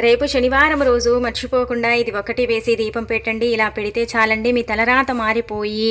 రేపు శనివారం రోజు మర్చిపోకుండా ఇది ఒకటి వేసి దీపం పెట్టండి. ఇలా పెడితే చాలండి. మీ తలరాత మారిపోయి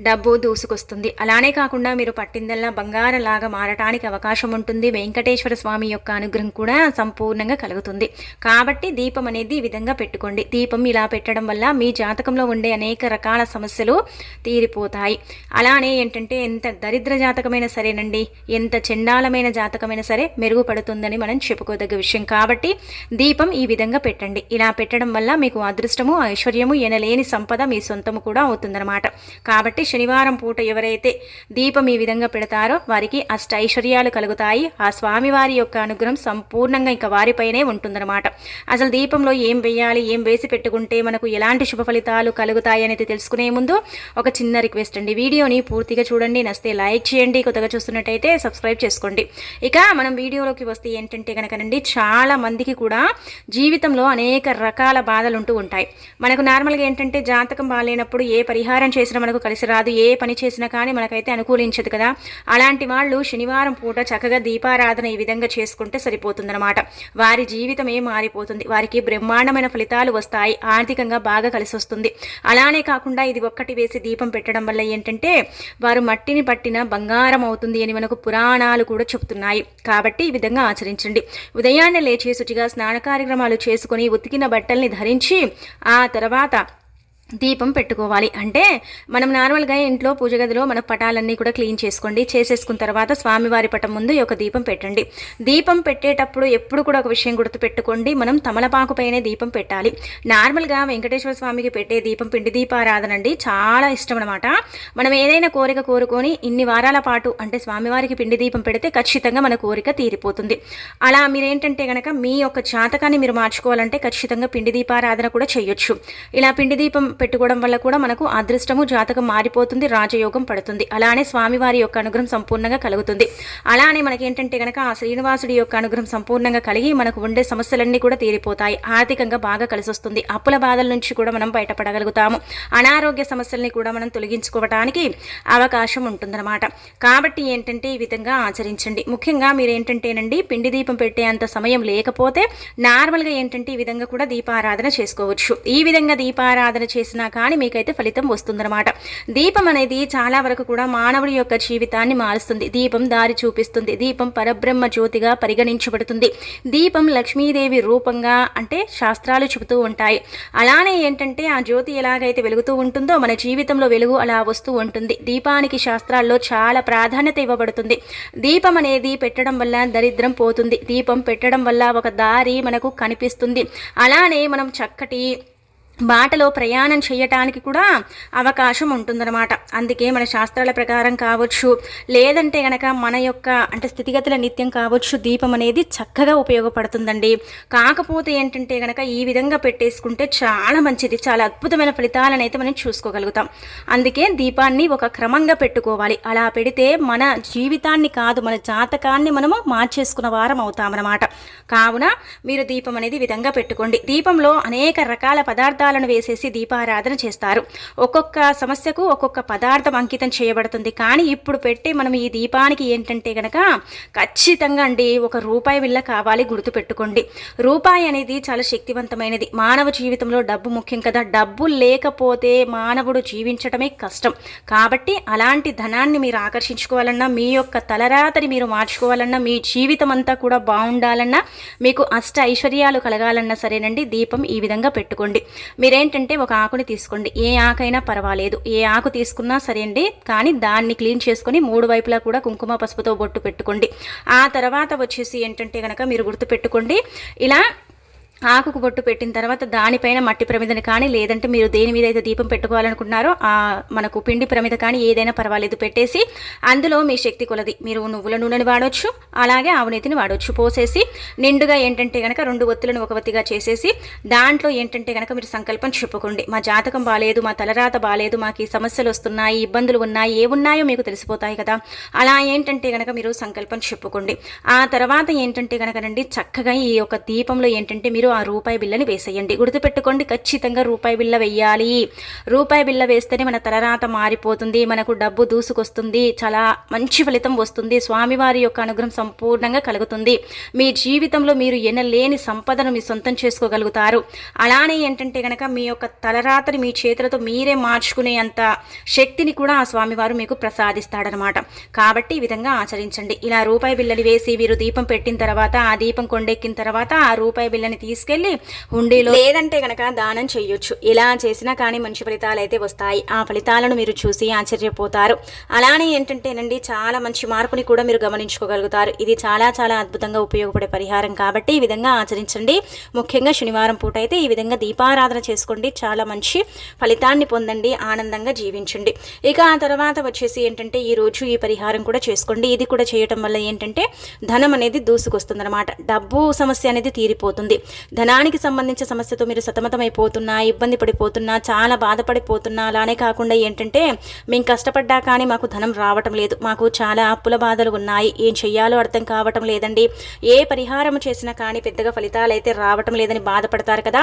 డబ్బు దూసుకొస్తుంది. అలానే కాకుండా మీరు పట్టిందల్లా బంగారలాగా మారటానికి అవకాశం ఉంటుంది. వెంకటేశ్వర స్వామి యొక్క అనుగ్రహం కూడా సంపూర్ణంగా కలుగుతుంది. కాబట్టి దీపం అనేది ఈ విధంగా పెట్టుకోండి. దీపం ఇలా పెట్టడం వల్ల మీ జాతకంలో ఉండే అనేక రకాల సమస్యలు తీరిపోతాయి. అలానే ఏంటంటే ఎంత దరిద్ర జాతకమైన సరేనండి ఎంత చండాలమైన జాతకమైన సరే మెరుగుపడుతుందని మనం చెప్పుకోదగ్గ విషయం. కాబట్టి దీపం ఈ విధంగా పెట్టండి. ఇలా పెట్టడం వల్ల మీకు అదృష్టము ఐశ్వర్యము ఎనలేని సంపద మీ సొంతము కూడా అవుతుందన్నమాట. కాబట్టి శనివారం పూట ఎవరైతే దీపం ఈ విధంగా పెడతారో వారికి అష్ట ఐశ్వర్యాలు కలుగుతాయి. ఆ స్వామివారి యొక్క అనుగ్రహం సంపూర్ణంగా ఇంకా వారిపైనే ఉంటుందన్నమాట. అసలు దీపంలో ఏం వేయాలి ఏం వేసి పెట్టుకుంటే మనకు ఎలాంటి శుభ ఫలితాలు కలుగుతాయి అనేది తెలుసుకునే ముందు ఒక చిన్న రిక్వెస్ట్ అండి. వీడియోని పూర్తిగా చూడండి. నస్తే లైక్ చేయండి. కొత్తగా చూస్తున్నట్టయితే సబ్స్క్రైబ్ చేసుకోండి. ఇక మనం వీడియోలోకి వస్తే ఏంటంటే కనుకనండి చాలా మందికి కూడా జీవితంలో అనేక రకాల బాధలు ఉంటూ ఉంటాయి. మనకు నార్మల్గా ఏంటంటే జాతకం బాగాలేనప్పుడు ఏ పరిహారం చేసినా మనకు కలిసి రాదు ఏ పని చేసినా కానీ మనకైతే అనుకూలించదు కదా. అలాంటి వాళ్ళు శనివారం పూట చక్కగా దీపారాధన ఈ విధంగా చేసుకుంటే సరిపోతుందన్నమాట. వారి జీవితమే మారిపోతుంది. వారికి బ్రహ్మాండమైన ఫలితాలు వస్తాయి. ఆర్థికంగా బాగా కలిసి వస్తుంది. అలానే కాకుండా ఇది ఒక్కటి వేసి దీపం పెట్టడం వల్ల ఏంటంటే వారు మట్టిని పట్టిన బంగారం అవుతుంది అని మనకు పురాణాలు కూడా చెబుతున్నాయి. కాబట్టి ఈ విధంగా ఆచరించండి. ఉదయాన్నే లేచి శుచిగా స్నాన కార్యక్రమాలు చేసుకుని ఉతికిన బట్టల్ని ధరించి ఆ తర్వాత దీపం పెట్టుకోవాలి. అంటే మనం నార్మల్గా ఇంట్లో పూజ గదిలో మన పటాలన్నీ కూడా క్లీన్ చేసుకోండి. చేసేసుకున్న తర్వాత స్వామివారి పటం ముందు ఒక దీపం పెట్టండి. దీపం పెట్టేటప్పుడు ఎప్పుడు కూడా ఒక విషయం గుర్తు పెట్టుకోండి మనం తమలపాకుపైనే దీపం పెట్టాలి. నార్మల్గా వెంకటేశ్వర స్వామికి పెట్టే దీపం పిండి దీపారాధన అండి. చాలా ఇష్టం అనమాట మనం ఏదైనా కోరిక కోరుకొని ఇన్ని వారాల పాటు అంటే స్వామివారికి పిండి దీపం పెడితే ఖచ్చితంగా మన కోరిక తీరిపోతుంది. అలా మీరేంటంటే కనుక మీ యొక్క జాతకాన్ని మీరు మార్చుకోవాలంటే ఖచ్చితంగా పిండి దీపారాధన కూడా చేయొచ్చు. ఇలా పిండి దీపం పెట్టుకోవడం వల్ల కూడా మనకు అదృష్టము జాతకం మారిపోతుంది రాజయోగం పడుతుంది. అలానే స్వామివారి యొక్క అనుగ్రహం సంపూర్ణంగా కలుగుతుంది. అలానే మనకి ఏంటంటే కనుక ఆ శ్రీనివాసుడి యొక్క అనుగ్రహం సంపూర్ణంగా కలిగి మనకు ఉండే సమస్యలన్నీ కూడా తీరిపోతాయి. ఆర్థికంగా బాగా కలిసి వస్తుంది అప్పుల బాధల నుంచి కూడా మనం బయటపడగలుగుతాము. అనారోగ్య సమస్యల్ని కూడా మనం తొలగించుకోవడానికి అవకాశం ఉంటుందన్నమాట. కాబట్టి ఏంటంటే ఈ విధంగా ఆచరించండి. ముఖ్యంగా మీరు ఏంటంటేనండి పిండి దీపం పెట్టే అంత సమయం లేకపోతే నార్మల్గా ఏంటంటే ఈ విధంగా కూడా దీపారాధన చేసుకోవచ్చు. ఈ విధంగా దీపారాధన చేసినా కానీ మీకైతే ఫలితం వస్తుందన్నమాట. దీపం అనేది చాలా వరకు కూడా మానవుడి యొక్క జీవితాన్ని మారుస్తుంది. దీపం దారి చూపిస్తుంది. దీపం పరబ్రహ్మ జ్యోతిగా పరిగణించబడుతుంది. దీపం లక్ష్మీదేవి రూపంగా అంటే శాస్త్రాలు చెబుతూ ఉంటాయి. అలానే ఏంటంటే ఆ జ్యోతి ఎలాగైతే వెలుగుతూ ఉంటుందో మన జీవితంలో వెలుగు అలా వస్తూ ఉంటుంది. దీపానికి శాస్త్రాల్లో చాలా ప్రాధాన్యత ఇవ్వబడుతుంది. దీపం అనేది పెట్టడం వల్ల దరిద్రం పోతుంది. దీపం పెట్టడం వల్ల ఒక దారి మనకు కనిపిస్తుంది. అలానే మనం చక్కటి బాటలో ప్రయాణం చేయటానికి కూడా అవకాశం ఉంటుందన్నమాట. అందుకే మన శాస్త్రాల ప్రకారం కావచ్చు లేదంటే గనక మన యొక్క అంటే స్థితిగతుల నిత్యం కావచ్చు దీపం అనేది చక్కగా ఉపయోగపడుతుందండి. కాకపోతే ఏంటంటే గనక ఈ విధంగా పెట్టేసుకుంటే చాలా మంచిది. చాలా అద్భుతమైన ఫలితాలను అయితే మనం చూసుకోగలుగుతాం. అందుకే దీపాన్ని ఒక క్రమంగా పెట్టుకోవాలి. అలా పెడితే మన జీవితాన్ని కాదు మన జాతకాన్ని మనము మార్చేసుకున్న వారం అవుతామన్నమాట. కావున మీరు దీపం అనేది విధంగా పెట్టుకోండి. దీపంలో అనేక రకాల పదార్థాలు పదార్థాలను వేసేసి దీపారాధన చేస్తారు. ఒక్కొక్క సమస్యకు ఒక్కొక్క పదార్థం అంకితం చేయబడుతుంది. కానీ ఇప్పుడు పెట్టి మనం ఈ దీపానికి ఏంటంటే గనక ఖచ్చితంగా అండి ఒక రూపాయి విల్ల కావాలి గుర్తుపెట్టుకోండి. రూపాయి అనేది చాలా శక్తివంతమైనది. మానవ జీవితంలో డబ్బు ముఖ్యం కదా. డబ్బు లేకపోతే మానవుడు జీవించడమే కష్టం. కాబట్టి అలాంటి ధనాన్ని మీరు ఆకర్షించుకోవాలన్నా మీ యొక్క తలరాతని మీరు మార్చుకోవాలన్నా మీ జీవితం అంతా కూడా బాగుండాలన్నా మీకు అష్ట ఐశ్వర్యాలు కలగాలన్నా సరేనండి. దీపం ఈ విధంగా పెట్టుకోండి. మీరేంటంటే ఒక ఆకుని తీసుకోండి. ఏ ఆకైనా పర్వాలేదు. ఏ ఆకు తీసుకున్నా సరే అండి కానీ దాన్ని క్లీన్ చేసుకుని మూడు వైపులా కూడా కుంకుమ పసుపుతో బొట్టు పెట్టుకోండి. ఆ తర్వాత వచ్చేసి ఏంటంటే కనుక మీరు గుర్తు పెట్టుకోండి ఇలా ఆకుకు బొట్టు పెట్టిన తర్వాత దానిపైన మట్టి ప్రమిదని కానీ లేదంటే మీరు దేని మీద అయితే దీపం పెట్టుకోవాలనుకుంటున్నారో ఆ మనకు పిండి ప్రమిద కానీ ఏదైనా పర్వాలేదు. పెట్టేసి అందులో మీ శక్తి కొలది. మీరు నువ్వుల నూనెని వాడవచ్చు అలాగే ఆవునేతిని వాడవచ్చు పోసేసి నిండుగా ఏంటంటే కనుక రెండు ఒత్తులను ఒక ఒత్తిగా చేసేసి దాంట్లో ఏంటంటే కనుక మీరు సంకల్పం చెప్పుకోండి. మా జాతకం బాగాలేదు మా తలరాత బాగాలేదు మాకు ఈ సమస్యలు వస్తున్నాయి ఇబ్బందులు ఉన్నాయి ఏమున్నాయో మీకు తెలిసిపోతాయి కదా. అలా ఏంటంటే కనుక మీరు సంకల్పం చెప్పుకోండి. ఆ తర్వాత ఏంటంటే కనుక రండి చక్కగా ఈ యొక్క దీపంలో ఏంటంటే మీరు ఆ రూపాయి బిల్లని వేసేయండి. గుర్తుపెట్టుకోండి ఖచ్చితంగా రూపాయి బిల్ల వేయాలి. రూపాయి బిల్ల వేస్తేనే మన తలరాత మారిపోతుంది మనకు డబ్బు దూసుకొస్తుంది చాలా మంచి ఫలితం వస్తుంది. స్వామివారి యొక్క అనుగ్రహం సంపూర్ణంగా కలుగుతుంది. మీ జీవితంలో మీరు ఎనలేని సంపదను మీ సొంతం చేసుకోగలుగుతారు. అలానే ఏంటంటే కనుక మీ యొక్క తలరాతని మీ చేతులతో మీరే మార్చుకునే అంత శక్తిని కూడా ఆ స్వామివారు మీకు ప్రసాదిస్తాడనమాట. కాబట్టి ఈ విధంగా ఆచరించండి. ఇలా రూపాయి బిళ్ళని వేసి వీరు దీపం పెట్టిన తర్వాత ఆ దీపం కొండెక్కిన తర్వాత ఆ రూపాయి బిళ్ళని తీసుకెళ్ళి హుండీలో లేదంటే కనుక దానం చేయొచ్చు ఇలా చేసినా కానీ మంచి ఫలితాలు అయితే వస్తాయి. ఆ ఫలితాలను మీరు చూసి ఆశ్చర్యపోతారు. అలానే ఏంటంటేనండి చాలా మంచి మార్పుని కూడా మీరు గమనించుకోగలుగుతారు. ఇది చాలా చాలా అద్భుతంగా ఉపయోగపడే పరిహారం కాబట్టి ఈ విధంగా ఆచరించండి. ముఖ్యంగా శనివారం పూట అయితే ఈ విధంగా దీపారాధన చేసుకోండి. చాలా మంచి ఫలితాన్ని పొందండి. ఆనందంగా జీవించండి. ఇక ఆ తర్వాత వచ్చేసి ఏంటంటే ఈ రోజు ఈ పరిహారం కూడా చేసుకోండి. ఇది కూడా చేయటం వల్ల ఏంటంటే ధనం అనేది దూసుకొస్తుందన్నమాట. డబ్బు సమస్య అనేది తీరిపోతుంది. ధనానికి సంబంధించిన సమస్యతో మీరు సతమతమైపోతున్నా ఇబ్బంది పడిపోతున్నా చాలా బాధపడిపోతున్నా అలానే కాకుండా ఏంటంటే మేము కష్టపడ్డా కానీ మాకు ధనం రావటం లేదు. మాకు చాలా అప్పుల బాధలు ఉన్నాయి. ఏం చెయ్యాలో అర్థం కావటం లేదండి. ఏ పరిహారం చేసినా కానీ పెద్దగా ఫలితాలు అయితే రావటం లేదని బాధపడతారు కదా.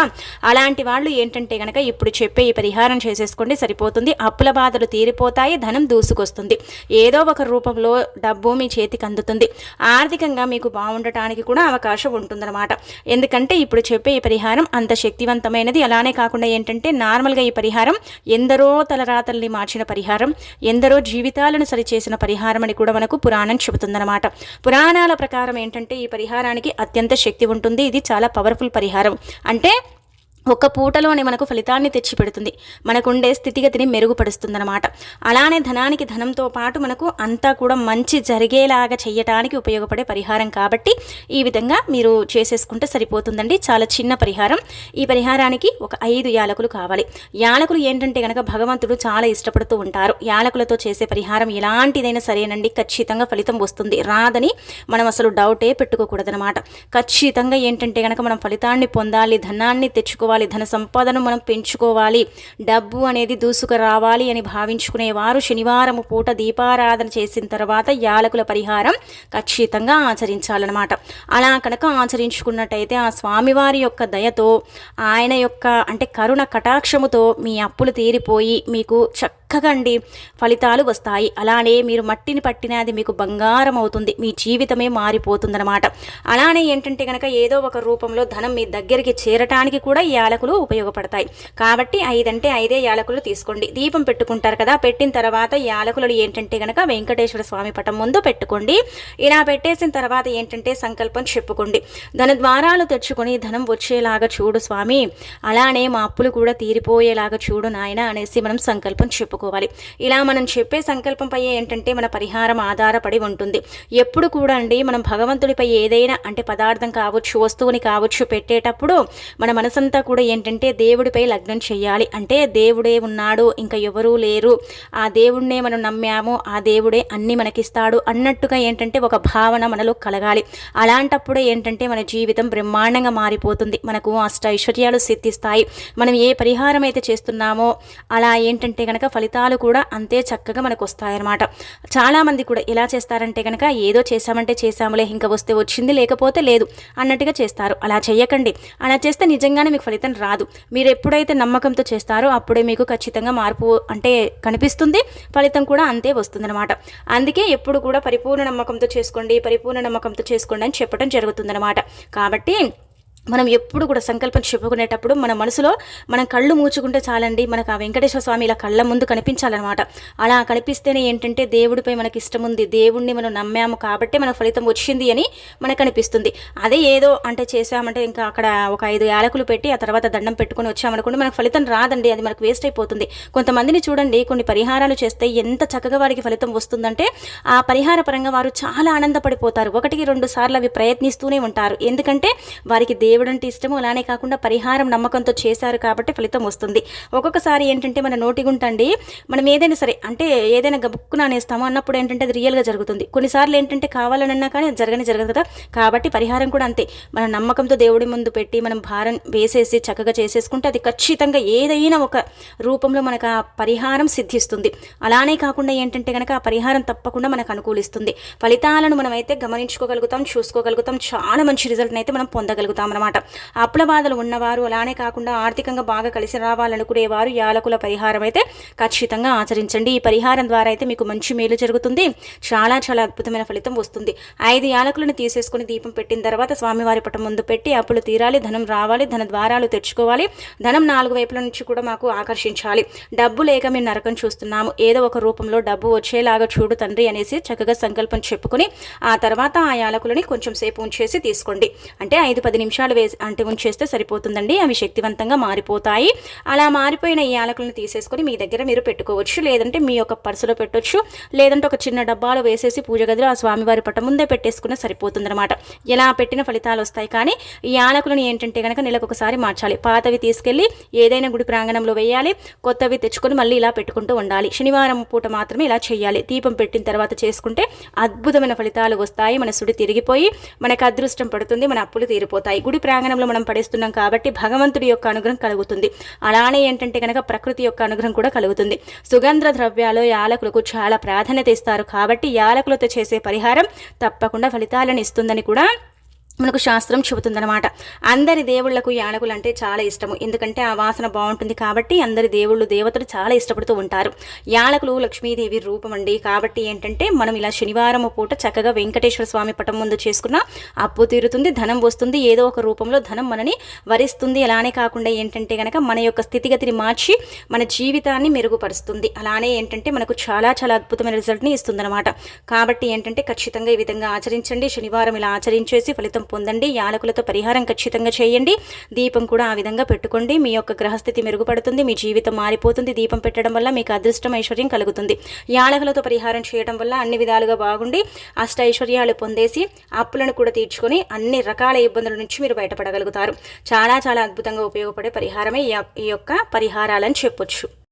అలాంటి వాళ్ళు ఏంటంటే కనుక ఇప్పుడు చెప్పే ఈ పరిహారం చేసేసుకోండి సరిపోతుంది. అప్పుల బాధలు తీరిపోతాయి ధనం దూసుకొస్తుంది. ఏదో ఒక రూపంలో డబ్బు మీ చేతికి అందుతుంది. ఆర్థికంగా మీకు బాగుండటానికి కూడా అవకాశం ఉంటుందన్నమాట. ఎందుకంటే ఇప్పుడు చెప్పే ఈ పరిహారం అంత శక్తివంతమైనది. అలానే కాకుండా ఏంటంటే నార్మల్గా ఈ పరిహారం ఎందరో తలరాతల్ని మార్చిన పరిహారం ఎందరో జీవితాలను సరిచేసిన పరిహారం అని కూడా మనకు పురాణం చెబుతుందన్నమాట. పురాణాల ప్రకారం ఏంటంటే ఈ పరిహారానికి అత్యంత శక్తి ఉంటుంది. ఇది చాలా పవర్ఫుల్ పరిహారం. అంటే ఒక పూటలోనే మనకు ఫలితాన్ని తెచ్చిపెడుతుంది. మనకుండే స్థితిగతిని మెరుగుపరుస్తుందన్నమాట. అలానే ధనానికి ధనంతో పాటు మనకు అంతా కూడా మంచి జరిగేలాగా చేయటానికి ఉపయోగపడే పరిహారం కాబట్టి ఈ విధంగా మీరు చేసేసుకుంటే సరిపోతుందండి. చాలా చిన్న పరిహారం. ఈ పరిహారానికి ఒక ఐదు యాలకులు కావాలి. యాలకులు ఏంటంటే కనుక భగవంతుడు చాలా ఇష్టపడుతూ ఉంటారు. యాలకులతో చేసే పరిహారం ఎలాంటిదైనా సరేనండి. ఖచ్చితంగా ఫలితం వస్తుంది. రాదని మనం అసలు డౌటే పెట్టుకోకూడదనమాట ఖచ్చితంగా ఏంటంటే కనుక మనం ఫలితాన్ని పొందాలి ధనాన్ని తెచ్చుకోవాలి పెంచుకోవాలి ధన సంపాదన మనం పెంచుకోవాలి డబ్బు అనేది దూసుకు రావాలి అని భావించుకునేవారు. శనివారం పూట దీపారాధన చేసిన తర్వాత యాలకుల పరిహారం ఖచ్చితంగా ఆచరించాలన్నమాట. అలా కనుక ఆచరించుకున్నట్టయితే ఆ స్వామివారి యొక్క దయతో ఆయన యొక్క అంటే కరుణ కటాక్షముతో మీ అప్పులు తీరిపోయి మీకు చక్క చక్కగా అండి ఫలితాలు వస్తాయి. అలానే మీరు మట్టిని పట్టినది మీకు బంగారం అవుతుంది మీ జీవితమే మారిపోతుందన్నమాట. అలానే ఏంటంటే కనుక ఏదో ఒక రూపంలో ధనం మీ దగ్గరికి చేరటానికి కూడా ఈ యాలకులు ఉపయోగపడతాయి. కాబట్టి ఐదంటే ఐదే యాలకులు తీసుకోండి. దీపం పెట్టుకుంటారు కదా పెట్టిన తర్వాత యాలకులు ఏంటంటే కనుక వెంకటేశ్వర స్వామి పటం ముందు పెట్టుకోండి. ఇలా పెట్టేసిన తర్వాత ఏంటంటే సంకల్పం చెప్పుకోండి. ధన ద్వారాలు తెచ్చుకొని ధనం వచ్చేలాగా చూడు స్వామి. అలానే మా అప్పులు కూడా తీరిపోయేలాగా చూడు నాయన అనేసి మనం సంకల్పం చెప్పుకోవాలి. ఇలా మనం చెప్పే సంకల్పంపై ఏంటంటే మన పరిహారం ఆధారపడి ఉంటుంది. ఎప్పుడు కూడా అండి మనం భగవంతుడిపై ఏదైనా అంటే పదార్థం కావచ్చు వస్తువుని కావచ్చు పెట్టేటప్పుడు మన మనసంతా కూడా కూడా ఏంటంటే దేవుడిపై లగ్నం చేయాలి. అంటే దేవుడే ఉన్నాడు ఇంకా ఎవరూ లేరు. ఆ దేవుడినే మనం నమ్మాము ఆ దేవుడే అన్ని మనకిస్తాడు అన్నట్టుగా ఏంటంటే ఒక భావన మనలో కలగాలి. అలాంటప్పుడే ఏంటంటే మన జీవితం బ్రహ్మాండంగా మారిపోతుంది. మనకు అష్ట ఐశ్వర్యాలు సిద్ధిస్తాయి. మనం ఏ పరిహారం అయితే చేస్తున్నామో అలా ఏంటంటే కనుక ఫలితాలు కూడా అంతే చక్కగా మనకు వస్తాయన్నమాట చాలామంది కూడా ఎలా చేస్తారంటే కనుక ఏదో చేసామంటే చేశాములే ఇంకా వస్తే వచ్చింది లేకపోతే లేదు అన్నట్టుగా చేస్తారు. అలా చేయకండి అలా చేస్తే నిజంగానే మీకు ఫలితం ఫలితం రాదు. మీరు ఎప్పుడైతే నమ్మకంతో చేస్తారో అప్పుడే మీకు ఖచ్చితంగా మార్పు అంటే కనిపిస్తుంది. ఫలితం కూడా అంతే వస్తుందన్నమాట. అందుకే ఎప్పుడు కూడా పరిపూర్ణ నమ్మకంతో చేసుకోండి పరిపూర్ణ నమ్మకంతో చేసుకోండి అని చెప్పడం జరుగుతుందన్నమాట. కాబట్టి మనం ఎప్పుడు కూడా సంకల్పం చెప్పుకునేటప్పుడు మన మనసులో మనం కళ్ళు మూచుకుంటే చాలండి మనకు ఆ వెంకటేశ్వర స్వామి ఇలా కళ్ళ ముందు కనిపించాలన్నమాట. అలా కనిపిస్తేనే ఏంటంటే దేవుడిపై మనకి ఇష్టం ఉంది దేవుణ్ణి మనం నమ్మాము కాబట్టి మనకు ఫలితం వచ్చింది అని మనకు అనిపిస్తుంది. అదే ఏదో అంటే చేసామంటే ఇంకా అక్కడ ఒక ఐదు యాలకులు పెట్టి ఆ తర్వాత దండం పెట్టుకుని వచ్చామనుకోండి మనకు ఫలితం రాదండి. అది మనకు వేస్ట్ అయిపోతుంది. కొంతమందిని చూడండి కొన్ని పరిహారాలు చేస్తే ఎంత చక్కగా వారికి ఫలితం వస్తుందంటే ఆ పరిహార పరంగా వారు చాలా ఆనందపడిపోతారు. ఒకటికి రెండు సార్లు అవి ప్రయత్నిస్తూనే ఉంటారు. ఎందుకంటే వారికి దేవుడు అంటే ఇష్టము అలానే కాకుండా పరిహారం నమ్మకంతో చేశారు కాబట్టి ఫలితం వస్తుంది. ఒక్కొక్కసారి ఏంటంటే మన నోటిగుంటండి మనం ఏదైనా సరే అంటే ఏదైనా గబుక్కు నానేస్తామో అన్నప్పుడు ఏంటంటే అది రియల్గా జరుగుతుంది. కొన్నిసార్లు ఏంటంటే కావాలనన్నా కానీ జరగని జరగదు కదా. కాబట్టి పరిహారం కూడా అంతే. మన నమ్మకంతో దేవుడి ముందు పెట్టి మనం భారం వేసేసి చక్కగా చేసేసుకుంటే అది ఖచ్చితంగా ఏదైనా ఒక రూపంలో మనకు ఆ పరిహారం సిద్ధిస్తుంది. అలానే కాకుండా ఏంటంటే కనుక ఆ పరిహారం తప్పకుండా మనకు అనుకూలిస్తుంది. ఫలితాలను మనం అయితే గమనించుకోగలుగుతాం చూసుకోగలుగుతాం. చాలా మంచి రిజల్ట్ని అయితే మనం పొందగలుగుతాం అనమాట అప్పుల బాధలు ఉన్నవారు అలానే కాకుండా ఆర్థికంగా బాగా కలిసి రావాలనుకునేవారు యాలకుల పరిహారం అయితే ఖచ్చితంగా ఆచరించండి. ఈ పరిహారం ద్వారా అయితే మీకు మంచి మేలు జరుగుతుంది. చాలా చాలా అద్భుతమైన ఫలితం వస్తుంది. ఐదు యాలకులను తీసేసుకుని దీపం పెట్టిన తర్వాత స్వామివారి పటం ముందు పెట్టి అప్పులు తీరాలి ధనం రావాలి ధన ద్వారాలు తెచ్చుకోవాలి. ధనం నాలుగు వైపుల నుంచి కూడా మాకు ఆకర్షించాలి. డబ్బు లేక మేము నరకం చూస్తున్నాము. ఏదో ఒక రూపంలో డబ్బు వచ్చేలాగా చూడు తండ్రి అనేసి చక్కగా సంకల్పం చెప్పుకుని ఆ తర్వాత ఆ యాలకులని కొంచెం సేపు ఉంచేసి తీసుకోండి. అంటే ఐదు పది నిమిషాలు వేసి అంటే ఉంచేస్తే సరిపోతుందండి. అవి శక్తివంతంగా మారిపోతాయి. అలా మారిపోయిన ఈ యాలకులను తీసేసుకొని మీ దగ్గర మీరు పెట్టుకోవచ్చు. లేదంటే మీ యొక్క పర్సులో పెట్టొచ్చు. లేదంటే ఒక చిన్న డబ్బాలో వేసేసి పూజ గదిలో ఆ స్వామివారి పట్ట ముందే పెట్టేసుకున్న సరిపోతుందన్నమాట. ఎలా పెట్టిన ఫలితాలు వస్తాయి కానీ ఈ యాలకులను ఏంటంటే కనుక నెలకు ఒకసారి మార్చాలి. పాతవి తీసుకెళ్ళి ఏదైనా గుడి ప్రాంగణంలో వేయాలి. కొత్తవి తెచ్చుకొని మళ్ళీ ఇలా పెట్టుకుంటూ ఉండాలి. శనివారం పూట మాత్రమే ఇలా చేయాలి. దీపం పెట్టిన తర్వాత చేసుకుంటే అద్భుతమైన ఫలితాలు వస్తాయి. మన సుడి తిరిగిపోయి మనకు అదృష్టం పడుతుంది. మన అప్పులు తీరిపోతాయి. గుడి ప్రాంగణంలో మనం పడేస్తున్నాం కాబట్టి భగవంతుడి యొక్క అనుగ్రహం కలుగుతుంది. అలానే ఏంటంటే కనుక ప్రకృతి యొక్క అనుగ్రహం కూడా కలుగుతుంది. సుగంధ ద్రవ్యాలు యాలకులకు చాలా ప్రాధాన్యత ఇస్తారు కాబట్టి యాలకులతో చేసే పరిహారం తప్పకుండా ఫలితాలను ఇస్తుందని కూడా మనకు శాస్త్రం చెబుతుందనమాట అందరి దేవుళ్ళకు యానకులు అంటే చాలా ఇష్టము. ఎందుకంటే ఆ వాసన బాగుంటుంది కాబట్టి అందరి దేవుళ్ళు దేవతలు చాలా ఇష్టపడుతూ ఉంటారు. యానకులు లక్ష్మీదేవి రూపం అండి కాబట్టి ఏంటంటే మనం ఇలా శనివారం పూట చక్కగా వెంకటేశ్వర స్వామి పటం ముందు చేసుకున్న అప్పు తీరుతుంది ధనం వస్తుంది. ఏదో ఒక రూపంలో ధనం మనని వరిస్తుంది. అలానే కాకుండా ఏంటంటే కనుక మన యొక్క స్థితిగతిని మార్చి మన జీవితాన్ని మెరుగుపరుస్తుంది. అలానే ఏంటంటే మనకు చాలా చాలా అద్భుతమైన రిజల్ట్ని ఇస్తుందన్నమాట. కాబట్టి ఏంటంటే ఖచ్చితంగా ఈ విధంగా ఆచరించండి. శనివారం ఇలా ఆచరించేసి ఫలితం ఫలితం పొందండి. యాలకులతో పరిహారం ఖచ్చితంగా చేయండి. దీపం కూడా ఆ విధంగా పెట్టుకోండి. మీ యొక్క గ్రహస్థితి మెరుగుపడుతుంది. మీ జీవితం మారిపోతుంది. దీపం పెట్టడం వల్ల మీకు అదృష్టం ఐశ్వర్యం కలుగుతుంది. యాలకులతో పరిహారం చేయడం వల్ల అన్ని విధాలుగా బాగుండి. అష్ట ఐశ్వర్యాలు పొందేసి అప్పులను కూడా తీర్చుకొని అన్ని రకాల ఇబ్బందుల నుంచి మీరు బయటపడగలుగుతారు. చాలా చాలా అద్భుతంగా ఉపయోగపడే పరిహారమే ఈ యొక్క పరిహారాలని చెప్పొచ్చు.